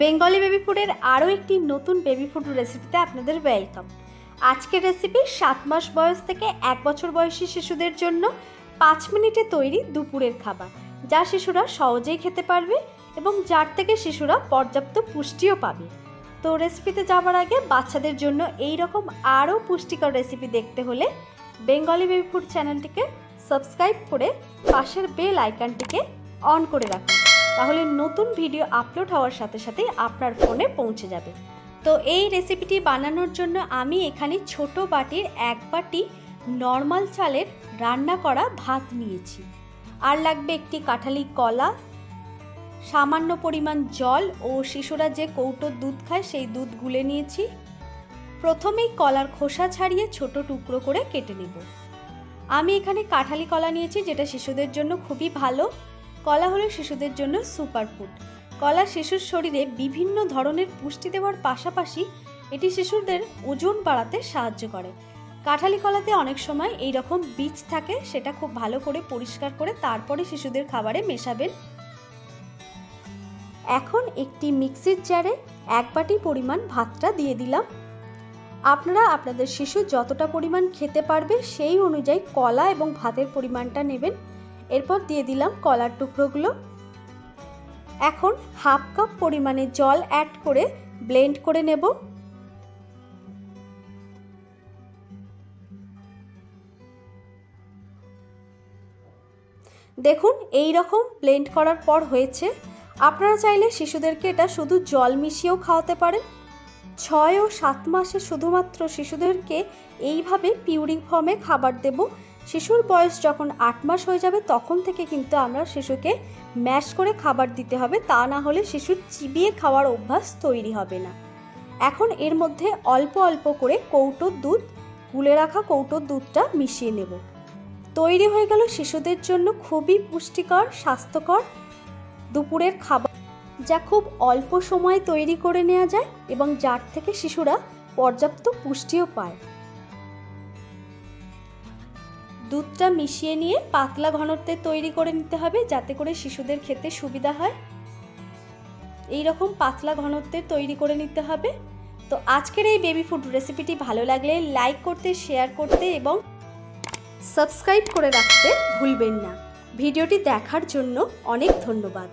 Bengali baby ফুডের আরও একটি নতুন বেবি ফুড রেসিপিতে আপনাদের ওয়েলকাম। আজকের রেসিপি সাত মাস বয়স থেকে এক বছর বয়সী শিশুদের জন্য পাঁচ মিনিটে তৈরি দুপুরের খাবার, যা শিশুরা সহজেই খেতে পারবে এবং যার থেকে শিশুরা পর্যাপ্ত পুষ্টিও পাবে। তো রেসিপিতে যাওয়ার আগে বাচ্চাদের জন্য এই রকম আরও পুষ্টিকর রেসিপি দেখতে হলে বেঙ্গলি বেবি ফুড চ্যানেলটিকে সাবস্ক্রাইব করে পাশের বেল আইকনটিকে অন করে রাখুন। তাহলে নতুন ভিডিও আপলোড হওয়ার সাথে সাথে আপনার ফোনে পৌঁছে যাবে। তো এই রেসিপিটি বানানোর জন্য আমি এখানে ছোট বাটির এক বাটি নর্মাল চালের রান্না করা ভাত নিয়েছি। আর লাগবে একটি কাঁঠালি কলা, সামান্য পরিমাণ জল ও শিশুরা যে কৌটোর দুধ খায় সেই দুধ গুলে নিয়েছি। প্রথমেই কলার খোসা ছাড়িয়ে ছোট টুকরো করে কেটে নেব। আমি এখানে কাঁঠালি কলা নিয়েছি, যেটা শিশুদের জন্য খুবই ভালো। কলা হলো শিশুদের জন্য সুপার ফুড কলা শিশুর শরীরে বিভিন্ন ধরনের পুষ্টি দেওয়ার পাশাপাশি এটি শিশুদের ওজন বাড়াতে সাহায্য করে। কাঁঠালি কলাতে অনেক সময় এই রকম বীজ থাকে, সেটা খুব ভালো করে পরিষ্কার করে তারপরে শিশুদের খাবারে মেশাবেন। এখন একটি মিক্সির জারে এক বাটি পরিমাণ ভাতটা দিয়ে দিলাম। আপনারা আপনাদের শিশু যতটা পরিমাণ খেতে পারবে সেই অনুযায়ী কলা এবং ভাতের পরিমাণটা নেবেন। এরপর দিয়ে দিলাম কলার টুকরোগুলো। এখন হাফ কাপ পরিমাণে জল অ্যাড করে ব্লেন্ড করে নেব। দেখুন, এই রকম ব্লেন্ড করার পর হয়েছে। আপনারা চাইলে শিশুদেরকে এটা শুধু জল মিশিয়েও খাওয়াতে পারেন। ছয় ও সাত মাসে শুধুমাত্র শিশুদেরকে এইভাবে পিউরি ফর্মে খাবার দেব। শিশুর বয়স যখন আট মাস হয়ে যাবে, তখন থেকে কিন্তু আমরা শিশুকে ম্যাশ করে খাবার দিতে হবে। তা না হলে শিশুর চিবিয়ে খাওয়ার অভ্যাস তৈরি হবে না। এখন এর মধ্যে অল্প অল্প করে কৌটোর দুধ, গুলে রাখা কৌটোর দুধটা মিশিয়ে নেব। তৈরি হয়ে গেল শিশুদের জন্য খুবই পুষ্টিকর, স্বাস্থ্যকর দুপুরের খাবার। যা খুব অল্প সময়ে তৈরি করে নেওয়া যায় এবং যার থেকে শিশুরা পর্যাপ্ত পুষ্টিও পায়। দুধটা মিশিয়ে নিয়ে পাতলা ঘনত্বে তৈরি করে নিতে হবে যাতে করে শিশুদের খেতে সুবিধা হয়। এই রকম পাতলা ঘনত্বের তৈরি করে নিতে হবে। তো আজকের এই বেবি ফুড রেসিপিটি ভালো লাগলে লাইক করতে শেয়ার করতে এবং সাবস্ক্রাইব করে রাখতে ভুলবেন না। ভিডিওটি দেখার জন্য অনেক ধন্যবাদ।